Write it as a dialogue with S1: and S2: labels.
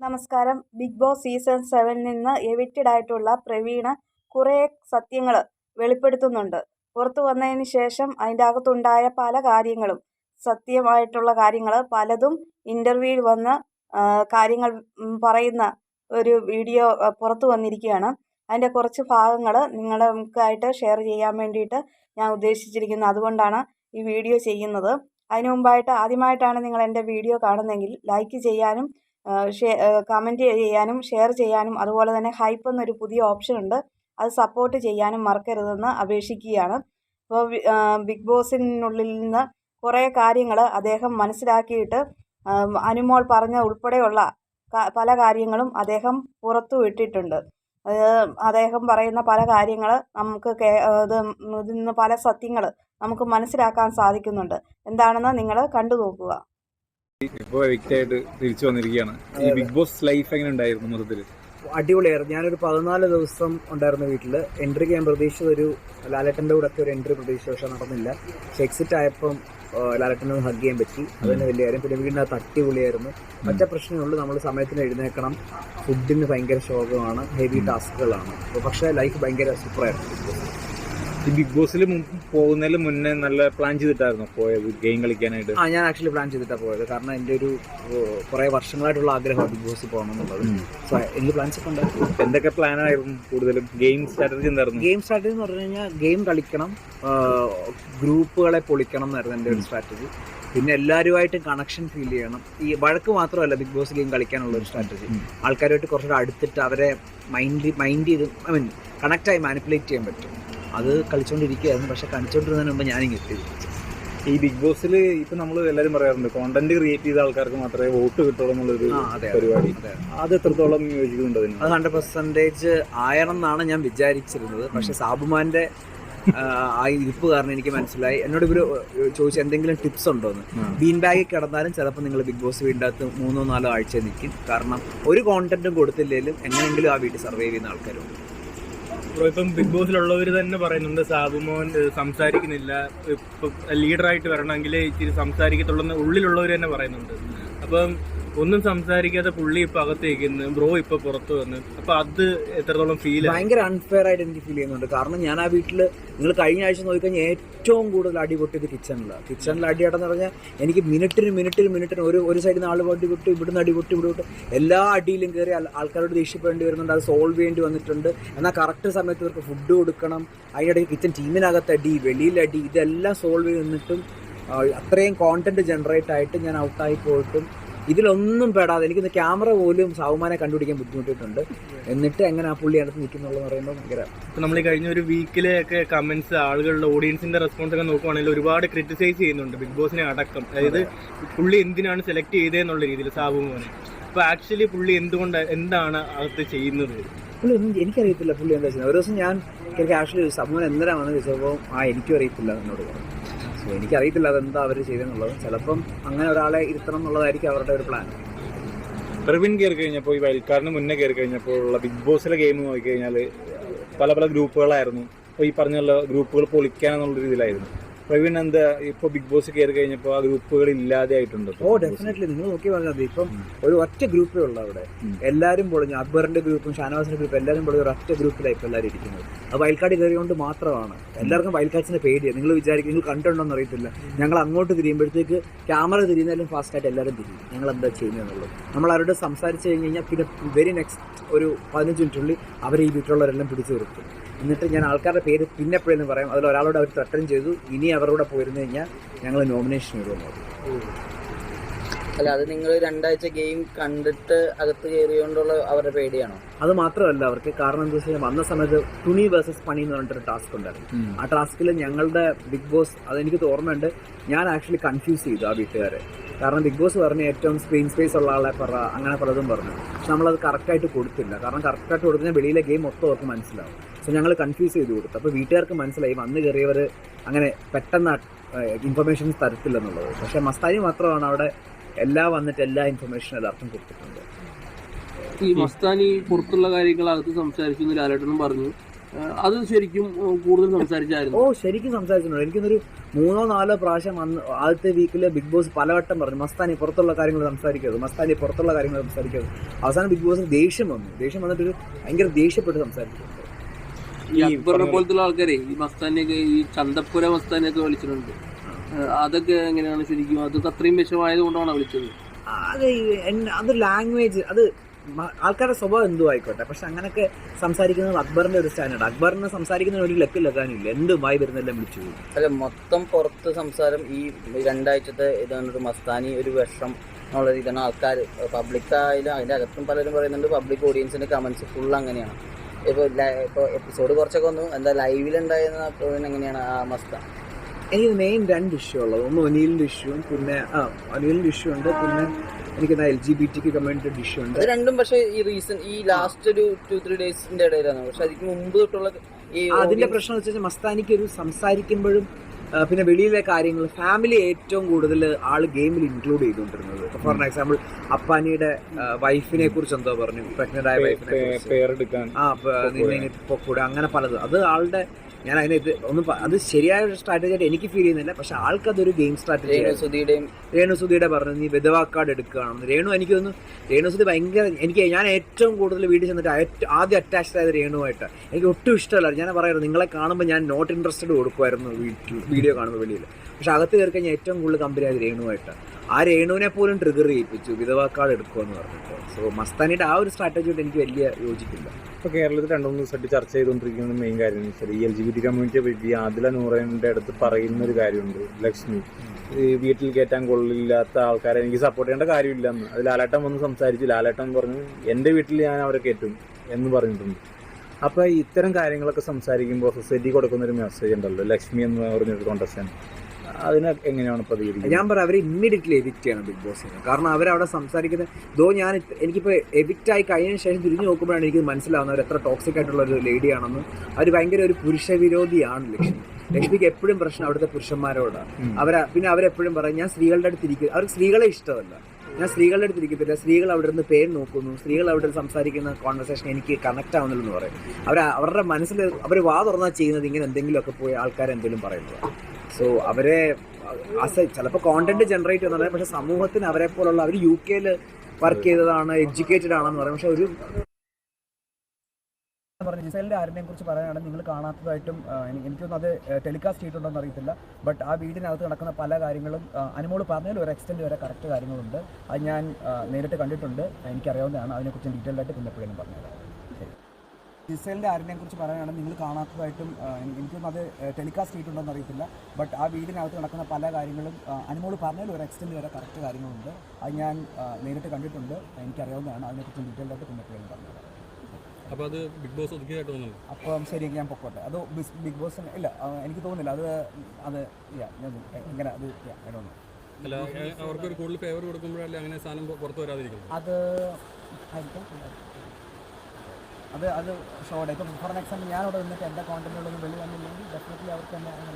S1: നമസ്കാരം. Big boss season സെവനിൽ നിന്ന് എവിക്റ്റഡ് ആയിട്ടുള്ള പ്രവീണ കുറേ സത്യങ്ങൾ വെളിപ്പെടുത്തുന്നുണ്ട്. പുറത്തു വന്നതിന് ശേഷം അതിന്റെ അകത്തുണ്ടായ പല കാര്യങ്ങളും സത്യമായിട്ടുള്ള കാര്യങ്ങൾ പലതും ഇന്റർവ്യൂവിൽ വന്ന് കാര്യങ്ങൾ പറയുന്ന ഒരു വീഡിയോ പുറത്തു വന്നിരിക്കുകയാണ്. അതിന്റെ കുറച്ച് ഭാഗങ്ങൾ നിങ്ങൾക്കായിട്ട് ഷെയർ ചെയ്യാൻ വേണ്ടിയിട്ട് ഞാൻ ഉദ്ദേശിച്ചിരിക്കുന്നത് അതുകൊണ്ടാണ് ഈ വീഡിയോ ചെയ്യുന്നത്. അതിനു മുമ്പായിട്ട് ആദ്യമായിട്ടാണ് നിങ്ങൾ എന്റെ വീഡിയോ കാണുന്നതെങ്കിൽ ലൈക്ക് ചെയ്യാനും കമന്റ് ചെയ്യാനും ഷെയർ ചെയ്യാനും അതുപോലെ തന്നെ ഹൈപ്പ് എന്നൊരു പുതിയ ഓപ്ഷൻ ഉണ്ട്. അത് സപ്പോർട്ട് ചെയ്യാനും മറക്കരുതെന്ന് അപേക്ഷിക്കുകയാണ്. അപ്പോൾ ബിഗ് ബോസിനുള്ളിൽ നിന്ന് കുറേ കാര്യങ്ങൾ അദ്ദേഹം മനസ്സിലാക്കിയിട്ട് അനുമോൾ പറഞ്ഞ ഉൾപ്പെടെയുള്ള പല കാര്യങ്ങളും അദ്ദേഹം പുറത്തു വിട്ടിട്ടുണ്ട്. അദ്ദേഹം പറയുന്ന പല കാര്യങ്ങൾ നമുക്ക് കേ ഇത് ഇതിൽ നിന്ന് പല സത്യങ്ങൾ നമുക്ക് മനസ്സിലാക്കാൻ സാധിക്കുന്നുണ്ട്. എന്താണെന്ന് നിങ്ങൾ കണ്ടു നോക്കുക.
S2: ഇപ്പൊ വ്യക്തിയായിട്ട് തിരിച്ചു വന്നിരിക്കുകയാണ്. ഈ ബിഗ് ബോസ് ലൈഫ് എങ്ങനെ ഉണ്ടായിരുന്നു മൊത്തത്തിൽ?
S3: അടിപൊളിയായിരുന്നു. ഞാനൊരു പതിനാല് ദിവസം ഉണ്ടായിരുന്ന വീട്ടിൽ എൻട്രി ചെയ്യാൻ പ്രതീക്ഷിച്ചത് ഒരു ലാലറ്റന്റെ കൂടെ ഒക്കെ ഒരു എൻട്രി പ്രതീക്ഷിച്ച പക്ഷെ നടന്നില്ല. പക്ഷെ എക്സിറ്റ് ആയപ്പം ലാലട്ടനെ ഹഗ് ചെയ്യാൻ പറ്റി. അത് തന്നെ വലിയ കാര്യം. പിന്നെ വീടിനകത്ത് അടിപൊളിയായിരുന്നു. മറ്റേ പ്രശ്നമുള്ളൂ നമ്മൾ സമയത്തിന് എഴുന്നേക്കണം ഫുഡിന് ഭയങ്കര ശോകമാണ്. ഹെവി ടാസ്കുകളാണ് പക്ഷേ ലൈഫ് ഭയങ്കര സൂപ്പറായിരുന്നു
S2: ഈ ബിഗ് ബോസിൽ പോകുന്നതിന് മുന്നേ നല്ല പ്ലാൻ ചെയ്തിട്ടായിരുന്നു പോയത് ഗെയിം കളിക്കാനായിട്ട്.
S3: ആ ഞാൻ ആക്ച്വലി പ്ലാൻ ചെയ്തിട്ടാണ് പോയത്. കാരണം എന്റെ ഒരു കുറേ വർഷങ്ങളായിട്ടുള്ള ആഗ്രഹമാണ് ബിഗ് ബോസ് പോകണം എന്നുള്ളത് സോ എനിക്ക് പ്ലാൻസ് ഒക്കെ ഉണ്ടായിരുന്നു
S2: എന്തൊക്കെ പ്ലാനായിരുന്നു കൂടുതലും? ഗെയിം സ്ട്രാറ്റജി എന്തായിരുന്നു?
S3: ഗെയിം സ്ട്രാറ്റജി എന്ന് പറഞ്ഞു കഴിഞ്ഞാൽ ഗെയിം കളിക്കണം ഗ്രൂപ്പുകളെ പൊളിക്കണം എന്നായിരുന്നു എന്റെ ഒരു സ്ട്രാറ്റജി പിന്നെ എല്ലാവരുമായിട്ട് കണക്ഷൻ ഫീൽ ചെയ്യണം. ഈ വഴക്ക് മാത്രമല്ല ബിഗ് ബോസ് ഗെയിം കളിക്കാനുള്ള ഒരു സ്ട്രാറ്റജി. ആൾക്കാരുമായിട്ട് കുറച്ചുകൂടെ അടുത്തിട്ട് അവരെ മൈൻഡ് മൈൻഡ് ചെയ്ത് ഐ മീൻ കണക്റ്റായി മാനിപ്പുലേറ്റ് ചെയ്യാൻ പറ്റും. അത് കളിച്ചുകൊണ്ടിരിക്കുകയായിരുന്നു പക്ഷെ കളിച്ചുകൊണ്ടിരുന്നതിന് മുമ്പ് ഞാനിങ്ങ് എത്തി.
S2: ഈ ബിഗ് ബോസിൽ ഇപ്പൊ നമ്മൾ എല്ലാവരും പറയാറുണ്ട് കോണ്ടന്റ് ക്രിയേറ്റ് ചെയ്ത ആൾക്കാർക്ക് മാത്രമേ വോട്ട് കിട്ടുള്ളൂ എന്നുള്ളൊരു പരിപാടി.
S3: അത്
S2: എത്രത്തോളം യോജിക്കുന്നുണ്ട് അതിന്?
S3: അത് ഹൺഡ്രഡ് പെർസെന്റേജ് ആയണമെന്നാണ് ഞാൻ വിചാരിച്ചിരുന്നത്. പക്ഷെ സാബുമാന്റെ ആ, ഇരിപ്പ് കാരണം എനിക്ക് മനസ്സിലായി. എന്നോട് ഇവർ ചോദിച്ചു എന്തെങ്കിലും ടിപ്സ് ഉണ്ടോ
S2: എന്ന്
S3: ബീൻ ബാഗിൽ കിടന്നാലും ചിലപ്പോൾ നിങ്ങൾ ബിഗ് ബോസ് വീടിന്റെ അകത്ത് മൂന്നോ നാലോ ആഴ്ച നിൽക്കും. കാരണം ഒരു കോണ്ടന്റും കൊടുത്തില്ലെങ്കിലും എങ്ങനെയെങ്കിലും ആ വീട്ടിൽ സർവൈവ് ചെയ്യുന്ന ആൾക്കാരുണ്ട്.
S4: ബ്രോ ഇപ്പം ബിഗ് ബോസിലുള്ളവർ തന്നെ പറയുന്നുണ്ട് സാബുമോൻ സംസാരിക്കുന്നില്ല. ഇപ്പം ലീഡറായിട്ട് വരണമെങ്കിൽ ഇച്ചിരി സംസാരിക്കത്തുള്ളൂ എന്ന് ഉള്ളിലുള്ളവർ തന്നെ പറയുന്നുണ്ട്. അപ്പം ഒന്നും സംസാരിക്കാതെ പുള്ളി ഇപ്പൊ അകത്തേക്കുന്നു ബ്രോ ഇപ്പൊ പുറത്തു വന്ന്. അപ്പൊ അത് എത്രത്തോളം ഫീൽ
S3: ഭയങ്കര അൺഫെയർ ആയിട്ട് എനിക്ക് ഫീൽ ചെയ്യുന്നുണ്ട്. കാരണം ഞാൻ ആ വീട്ടിൽ നിങ്ങൾ കഴിഞ്ഞ ആഴ്ച നോക്കിക്കഴിഞ്ഞാൽ ഏറ്റവും കൂടുതൽ അടി പൊട്ടിയത് കിച്ചണിലാണ് കിച്ചണിൽ അടിയാട്ടെന്ന് പറഞ്ഞാൽ എനിക്ക് മിനിറ്റിന് മിനിറ്റിന് മിനിറ്റിന് ഒരു ഒരു സൈഡിൽ നിന്ന് ആൾ പൊട്ടി പൊട്ടി ഇവിടുന്ന് അടി പൊട്ടി ഇവിടെ എല്ലാ അടിയിലും കയറി ആൾക്കാരോട് ദേഷ്യപ്പെടേണ്ടി വരുന്നുണ്ട്. അത് സോൾവ് ചെയ്യേണ്ടി വന്നിട്ടുണ്ട്. എന്നാൽ കറക്റ്റ് സമയത്ത് ഇവർക്ക് ഫുഡ് കൊടുക്കണം. അതിനിടയ്ക്ക് കിച്ചൺ ടീമിനകത്ത് അടി വെളിയിലടി ഇതെല്ലാം സോൾവ് ചെയ്ത് നിന്നിട്ടും അത്രയും കോണ്ടന്റ് ജനറേറ്റ് ആയിട്ട് ഞാൻ ഔട്ടായി പോയിട്ടും ഇതിലൊന്നും പെടാതെ എനിക്ക് ക്യാമറ പോലും സാവുമാനെ കണ്ടുപിടിക്കാൻ ബുദ്ധിമുട്ടിയിട്ടുണ്ട്. എന്നിട്ട് എങ്ങനെ ആ പുള്ളി അടുത്ത് നിൽക്കുന്നുള്ളത് പറയുമ്പോൾ ഭയങ്കര
S4: ഇപ്പൊ നമ്മൾ ഈ കഴിഞ്ഞ ഒരു വീക്കിലെയൊക്കെ കമൻസ് കമന്റ്സ് ആളുകളുടെ ഓഡിയൻസിന്റെ റെസ്പോൺസ് ഒക്കെ നോക്കുവാണെങ്കിൽ ഒരുപാട് ക്രിറ്റിസൈസ് ചെയ്യുന്നുണ്ട് ബിഗ് ബോസിനെ അടക്കം. അതായത് പുള്ളി എന്തിനാണ് സെലക്ട് ചെയ്തതെന്നുള്ള രീതിയിൽ സാബുമോനെ അപ്പൊ ആക്ച്വലി പുള്ളി എന്തുകൊണ്ട് എന്താണ് അകത്ത് ചെയ്യുന്നത്?
S3: പുള്ളി ഒന്നും എനിക്കറിയത്തില്ല പുള്ളി എന്താ ചെയ്യുന്നത്. ഒരു ദിവസം ഞാൻ എനിക്ക് ആക്ച്വലി സമൂഹം എന്തിനാണെന്ന് ചോദിച്ചപ്പോൾ ആ എനിക്കും അറിയത്തില്ല എന്നോട് പറഞ്ഞു. എനിക്കറിയത്തില്ല അതെന്താ അവർ ചെയ്തെന്നുള്ളത്. ചിലപ്പം അങ്ങനെ ഒരാളെ ഇരുത്തണം എന്നുള്ളതായിരിക്കും അവരുടെ ഒരു പ്ലാൻ
S2: പ്രവീൺ കയറി കഴിഞ്ഞപ്പോൾ ഈ വയൽക്കാരന് മുന്നേ കയറി കഴിഞ്ഞപ്പോൾ ഉള്ള ബിഗ് ബോസിലെ ഗെയിം നോക്കി നോക്കിക്കഴിഞ്ഞാൽ പല പല ഗ്രൂപ്പുകളായിരുന്നു. അപ്പോൾ ഈ പറഞ്ഞുള്ള ഗ്രൂപ്പുകൾ പൊളിക്കാനെന്നുള്ള രീതിയിലായിരുന്നു. പ്രവീൺ എന്താ ഇപ്പൊ ബിഗ് ബോസ് കയറി കഴിഞ്ഞപ്പോൾ ആ ഗ്രൂപ്പുകൾ ഇല്ലാതെ ആയിട്ടുണ്ട്
S3: ഓ ഡെഫിനറ്റ്ലി നിങ്ങൾ നോക്കി പറഞ്ഞാൽ മതി ഇപ്പം ഒരു ഒറ്റ ഗ്രൂപ്പേ ഉള്ളൂ അവിടെ.
S2: എല്ലാരും
S3: എല്ലാവരും പൊളിഞ്ഞു അക്ബറിന്റെ ഗ്രൂപ്പും ഷാനവാസിന്റെ ഗ്രൂപ്പും എല്ലാവരും പൊളിഞ്ഞ ഒരു ഒറ്റ ഗ്രൂപ്പിലാണ് ഇപ്പൊ എല്ലാവരും ഇരിക്കുന്നത്. അത് വയൽക്കാട് കയറിയോണ്ട് മാത്രമാണ്. എല്ലാവർക്കും വയൽക്കാട്സിന്റെ പേടിയാണ് നിങ്ങൾ വിചാരിക്കും നിങ്ങൾ കണ്ടുണ്ടോന്ന് അറിയത്തില്ല. ഞങ്ങൾ അങ്ങോട്ട് തിരിയുമ്പോഴത്തേക്ക് ക്യാമറ തിരിയുന്നതിലും ഫാസ്റ്റായിട്ട് എല്ലാവരും തിരിയും. ഞങ്ങൾ എന്താ ചെയ്യുന്നതെന്നുള്ളത് നമ്മൾ അവരോട് സംസാരിച്ച് കഴിഞ്ഞ് കഴിഞ്ഞാൽ പിന്നെ വെരി നെക്സ്റ്റ് ഒരു പതിനഞ്ച് മിനിറ്റുള്ളിൽ അവരെ ഈ വീട്ടിലുള്ളവരെല്ലാം പിടിച്ചു നിർത്തും. എന്നിട്ട് ഞാൻ ആൾക്കാരുടെ പേര് പിന്നെപ്പോഴെന്ന് പറയും. പറയാം അതിൽ ഒരാളോട് അവർ ത്രട്ടൻ ചെയ്തു. ഇനി അവരുടെ പോയിരുന്നു കഴിഞ്ഞാൽ ഞങ്ങൾ നോമിനേഷൻ ഇടുമെന്ന്
S5: അല്ല അത് നിങ്ങൾ രണ്ടാഴ്ച ഗെയിം കണ്ടിട്ട് അകത്ത് കയറിയോണ്ടുള്ള അവരുടെ പേടിയാണോ?
S3: അത് മാത്രമല്ല അവർക്ക് കാരണം എന്താ വെച്ചാൽ വന്ന സമയത്ത് തുണി വേഴ്സസ് പണി എന്ന് പറഞ്ഞിട്ടൊരു ടാസ്ക് ഉണ്ടായിരുന്നു. ആ ടാസ്കിൽ ഞങ്ങളുടെ ബിഗ് ബോസ് അതെനിക്ക് ഓർമ്മയുണ്ട് ഞാൻ ആക്ച്വലി കൺഫ്യൂസ് ചെയ്തു ആ വീട്ടുകാരെ. കാരണം ബിഗ് ബോസ് പറഞ്ഞ ഏറ്റവും സ്ക്രീൻ സ്പേസ് ഉള്ള ആളെ പറ അങ്ങനെ പലതും പറഞ്ഞു. പക്ഷെ നമ്മളത് കറക്റ്റായിട്ട് കൊടുത്തില്ല. കാരണം കറക്റ്റായിട്ട് കൊടുക്കുന്ന വെളിയിലെ ഗെയിം മൊത്തം അവർക്ക് മനസ്സിലാവും. സോ ഞങ്ങൾ കൺഫ്യൂസ് ചെയ്ത് കൊടുത്തു. അപ്പോൾ വീട്ടുകാർക്ക് മനസ്സിലായി വന്ന് കയറിയവർ അങ്ങനെ പെട്ടെന്ന് ഇൻഫർമേഷൻസ് തരത്തില്ലെന്നുള്ളത്. പക്ഷേ മസ്താനി മാത്രമാണ് അവിടെ എല്ലാം വന്നിട്ട് എല്ലാ ഇൻഫർമേഷനും എല്ലാവർക്കും കൊടുത്തിട്ടുണ്ട്.
S6: ഈ മസ്താനി പുറത്തുള്ള കാര്യങ്ങൾ അകത്ത് സംസാരിച്ചു ലാലേട്ടനും പറഞ്ഞു. അത് ശരിക്കും കൂടുതൽ സംസാരിച്ചായിരുന്നു.
S3: ഓ ശരിക്കും സംസാരിച്ചിട്ടുണ്ട്. എനിക്കൊന്നൊരു മൂന്നോ നാലോ പ്രാവശ്യം അന്ന് ആദ്യത്തെ വീക്കിൽ ബിഗ് ബോസ് പലവട്ടം പറഞ്ഞു മസ്താനി പുറത്തുള്ള കാര്യങ്ങൾ സംസാരിക്കരുത് മസ്താനി പുറത്തുള്ള കാര്യങ്ങൾ സംസാരിക്കരുത്. അവസാനം ബിഗ് ബോസിന് ദേഷ്യം വന്നു. ദേഷ്യം വന്നിട്ട് ഒരു ഭയങ്കര ദേഷ്യപ്പെട്ട് സംസാരിച്ചിട്ടുണ്ട്.
S6: ഈ അക്ബറിനെ പോലത്തുള്ള ആൾക്കാരെ ഈ മസ്താനെയൊക്കെ ഈ ചന്തപ്പുര മസ്താനെയൊക്കെ വിളിച്ചിട്ടുണ്ട്. അതൊക്കെ എങ്ങനെയാണ് ശരിക്കും? അതൊക്കെ അത്രയും വിഷമായത് കൊണ്ടാണ് വിളിച്ചത്?
S3: ആ, അത് അത് ലാംഗ്വേജ് അത് ആൾക്കാരുടെ സ്വഭാവം എന്തു ആയിക്കോട്ടെ. പക്ഷെ അങ്ങനെയൊക്കെ സംസാരിക്കുന്നത് അക്ബറിന്റെ ഒരു സ്റ്റാൻഡേർഡ് അക്ബറിനെ സംസാരിക്കുന്ന ഒരു ലക്ക് ലക്കാനില്ല വായി വരുന്നെല്ലാം വിളിച്ചു
S5: അല്ല മൊത്തം പുറത്ത് സംസാരം ഈ രണ്ടാഴ്ചത്തെ ഇതാണ് ഒരു മസ്താനി ഒരു വിഷം എന്നുള്ള രീതിയാണ് ആൾക്കാർ പബ്ലിക്കായാലും അതിന്റെ അതിന്റെ അകത്തും പലരും പറയുന്നുണ്ട് പബ്ലിക് ഓഡിയൻസിന്റെ കമന്റ്സ് ഫുൾ അങ്ങനെയാണ്. ഇപ്പോൾ ഇപ്പോൾ എപ്പിസോഡ് കുറച്ചൊക്കെ വന്നു. എന്താ ലൈവിലുണ്ടായിരുന്ന എങ്ങനെയാണ് ആ മസ്ത
S3: എനിക്ക് മെയിൻ രണ്ട് ഇഷ്യൂ ഉള്ളത്. ഒന്ന് ഒനീലിന്റെ ഇഷ്യൂവും പിന്നെ ആ ഒനീലിന്റെ ഇഷ്യൂ ഉണ്ട്. പിന്നെ എനിക്ക് എൽ ജി ബി ടിക്ക് കമ്മ്യൂണിറ്റി ഇഷ്യൂ ഉണ്ട്
S5: രണ്ടും പക്ഷേ ഈ റീസൺ ഈ ലാസ്റ്റ് ഒരു ടു ത്രീ ഡേയ്സിന്റെ ഇടയിലാണ്? പക്ഷെ അതിന് മുമ്പ് തൊട്ടുള്ള
S3: അതിന്റെ പ്രശ്നം വെച്ചാൽ മസ്താനിക്ക് ഒരു സംസാരിക്കുമ്പോഴും പിന്നെ വെളിയിലെ കാര്യങ്ങൾ ഫാമിലി ഏറ്റവും കൂടുതൽ ആൾ ഗെയിമിൽ ഇൻക്ലൂഡ് ചെയ്തുകൊണ്ടിരുന്നത്. ഫോർ എക്സാമ്പിൾ അപ്പാനിയുടെ വൈഫിനെ കുറിച്ച് എന്തോ പറഞ്ഞു പ്രഗ്നന്റ് ആയ വൈഫിനെ ആ നിന്നെ അങ്ങനെ പലതും. അത് ആളുടെ ഞാൻ അതിനെ ഒന്ന് ഒന്നും അത് ശരിയായ ഒരു സ്ട്രാറ്റജി ആയിട്ട് എനിക്ക് ഫീൽ ചെയ്യുന്നില്ല. പക്ഷെ ആൾക്കതൊരു ഗെയിം സ്ട്രാറ്റജി
S5: രേണുസുതിയുടെയും
S3: രേണുസുതിയുടെ പറഞ്ഞു നീ വിധവാ കാർഡ് എടുക്കുകയാണെന്ന്. രേണു എനിക്ക് തോന്നുന്നു രേണുസുതി ഭയങ്കര എനിക്ക് ഞാൻ ഏറ്റവും കൂടുതൽ വീട്ടിൽ ചെന്നിട്ട് ആദ്യം അറ്റാച്ച്ഡ് ആയത് രേണുവായിട്ട്. എനിക്ക് ഒട്ടും ഇഷ്ടമല്ല. ഞാൻ പറയുന്നത് നിങ്ങളെ കാണുമ്പോൾ ഞാൻ നോട്ട് ഇൻട്രസ്റ്റഡ് കൊടുക്കുമായിരുന്നു വീട്ടിൽ വീഡിയോ കാണുമ്പോൾ വെളിയിൽ. പക്ഷെ അകത്ത് കയറി കഴിഞ്ഞാൽ ഏറ്റവും കൂടുതൽ കമ്പനി ആയത് രേണുവായിട്ട്. ആ രേണുവിനെ പോലും ട്രിഗർ ചെയ്യിപ്പിച്ചു. വിധവാ കാർഡ് എടുക്കുമെന്ന് പറഞ്ഞിട്ട്. സോ മസ്താനിയുടെ ആ ഒരു സ്ട്രാറ്റജിയോട് എനിക്ക് വലിയ യോജിക്കില്ല
S2: ഇപ്പോൾ കേരളത്തിൽ രണ്ടു മൂന്ന് ദിവസമായിട്ട് ചർച്ച ചെയ്തുകൊണ്ടിരിക്കുന്ന മെയിൻ കാര്യം എന്ന് വെച്ചാൽ ഈ എൽ ജി ബി ടി കമ്മ്യൂണിറ്റിയെ പറ്റി ആദില നൂറേന്റെ അടുത്ത് പറയുന്ന ഒരു കാര്യമുണ്ട് ലക്ഷ്മി. ഈ വീട്ടിൽ കയറ്റാൻ കൊള്ളില്ലാത്ത ആൾക്കാരെ എനിക്ക് സപ്പോർട്ട് ചെയ്യേണ്ട കാര്യമില്ലെന്ന്. അത് ലാലേട്ടൻ വന്ന് സംസാരിച്ച് ലാലേട്ടൻ പറഞ്ഞു എന്റെ വീട്ടിൽ ഞാൻ അവരെ കയറ്റും എന്ന് പറഞ്ഞിട്ടുണ്ട്. അപ്പോൾ ഇത്തരം കാര്യങ്ങളൊക്കെ സംസാരിക്കുമ്പോൾ സൊസൈറ്റി കൊടുക്കുന്ന ഒരു മെസ്സേജ് ഉണ്ടല്ലോ ലക്ഷ്മി എന്ന് പറഞ്ഞൊരു കോണ്ടസ്റ്റൻ അതിനെ എങ്ങനെയാണ് പ്രതികരിക്കുന്നത്?
S3: ഞാൻ പറയാം അവരെ ഇമ്മീഡിയറ്റ്ലി എവിക്റ്റ് ചെയ്യണം ബിഗ് ബോസിന് കാരണം അവരവിടെ സംസാരിക്കുന്നത് ദോ ഞാൻ എനിക്കിപ്പോൾ എവിക്റ്റ് ആയി കഴിഞ്ഞതിന് ശേഷം തിരിഞ്ഞു നോക്കുമ്പോഴാണ് എനിക്ക് മനസ്സിലാവുന്നത് അവർ എത്ര ടോക്സിക് ആയിട്ടുള്ള ഒരു ലേഡിയാണെന്നും അവർ ഭയങ്കര ഒരു പുരുഷ വിരോധിയാണ് ലക്ഷ്മി. ലക്ഷ്മിക്ക് എപ്പോഴും പ്രശ്നം അവിടുത്തെ പുരുഷന്മാരോടാണ് അവരാ പിന്നെ അവരെപ്പോഴും പറയും ഞാൻ സ്ത്രീകളുടെ അടുത്ത് ഇരിക്കും അവർക്ക് സ്ത്രീകളെ ഇഷ്ടമല്ല. ഞാൻ സ്ത്രീകളുടെ അടുത്ത് ഇരിക്കത്തില്ല. സ്ത്രീകൾ അവിടെ നിന്ന് പേര് നോക്കുന്നു. സ്ത്രീകൾ അവിടെ സംസാരിക്കുന്ന കോൺവെർസേഷൻ എനിക്ക് കണക്ട് ആവുന്നില്ലെന്ന് പറയും. അവർ അവരുടെ മനസ്സിൽ അവർ വാ തുറന്നാൽ ചെയ്യുന്നത് ഇങ്ങനെ എന്തെങ്കിലുമൊക്കെ പോയി ആൾക്കാർ എന്തെങ്കിലും പറയുന്നത്. സോ അവരെ ആസ് ചിലപ്പോൾ കോണ്ടന്റ് ജനറേറ്റ് ചെയ്യുന്നത് പക്ഷെ സമൂഹത്തിന് അവരെ പോലുള്ള അവർ യു കെയിൽ വർക്ക് ചെയ്തതാണ് എഡ്യൂക്കേറ്റഡ് ആണെന്ന് പറയും. പക്ഷെ ഒരു
S7: പറഞ്ഞു ജിസേലിന്റെ ആരിനെയും കുറിച്ച് പറയാനാണെങ്കിൽ നിങ്ങൾ കാണാത്തതായിട്ടും എനിക്ക് എനിക്കൊന്നും അത് ടെലികാസ്റ്റ് ചെയ്തിട്ടുണ്ടോ അറിയത്തില്ല. ബട്ട് ആ വീടിനകത്ത് നടക്കുന്ന പല കാര്യങ്ങളും അനുമോൾ പറഞ്ഞതിൽ ഒരു എക്സ്റ്റെൻഡ് വരെ കറക്റ്റ് കാര്യങ്ങളുണ്ട്. അത് ഞാൻ നേരിട്ട് കണ്ടിട്ടുണ്ട്. എനിക്കറിയാവുന്നതാണ്. അതിനെക്കുറിച്ച് ഡീറ്റെയിൽ ആയിട്ട് പിന്നെ ശരി ജിസേലിന്റെ കുറിച്ച് പറയുകയാണെങ്കിൽ നിങ്ങൾ കാണാത്തതായിട്ടും എനിക്ക് എനിക്കൊന്നും അത് ടെലികാസ്റ്റ് ചെയ്തിട്ടുണ്ടോ അറിയത്തില്ല. ബട്ട് ആ വീടിനകത്ത് നടക്കുന്ന പല കാര്യങ്ങളും അനുമോൾ പറഞ്ഞതിൽ ഒരു എക്സ്റ്റെൻഡ് വരെ കറക്റ്റ് കാര്യങ്ങളുണ്ട്. അത് ഞാൻ നേരിട്ട് കണ്ടിട്ടുണ്ട്. എനിക്കറിയാവുന്നതാണ്. അതിനെക്കുറിച്ച് ഡീറ്റെയിൽ ആയിട്ട് പിന്നീട് പറഞ്ഞുതരാം.
S8: അപ്പോൾ അത് ബിഗ് ബോസ് ഒതുക്കിയതായിട്ട് തോന്നുന്നു.
S7: അപ്പം ശരി ഞാൻ പൊക്കോട്ടെ. അത് ബിഗ് ബോസ് ഇല്ല എനിക്ക് തോന്നുന്നില്ല. അത് അത് ഇങ്ങനെ അത്.
S8: അല്ല ഏ, അവർക്കൊരു കൂടുതൽ ഫേവർ കൊടുക്കുമ്പോഴല്ലേ അങ്ങനെ സാധനം പുറത്ത് വരാതിരിക്കും
S7: അത് ആയിരിക്കാം. അത് അത് ഷോടെ ഇപ്പം ഫോർ എക്സാമ്പിൾ ഞാനവിടെ നിന്നിട്ട് എന്റെ കോണ്ടന്റുകളൊന്നും വെളി വന്നില്ലെങ്കിൽ ഡെഫിനറ്റ്ലി അവർക്ക് തന്നെ അങ്ങനെ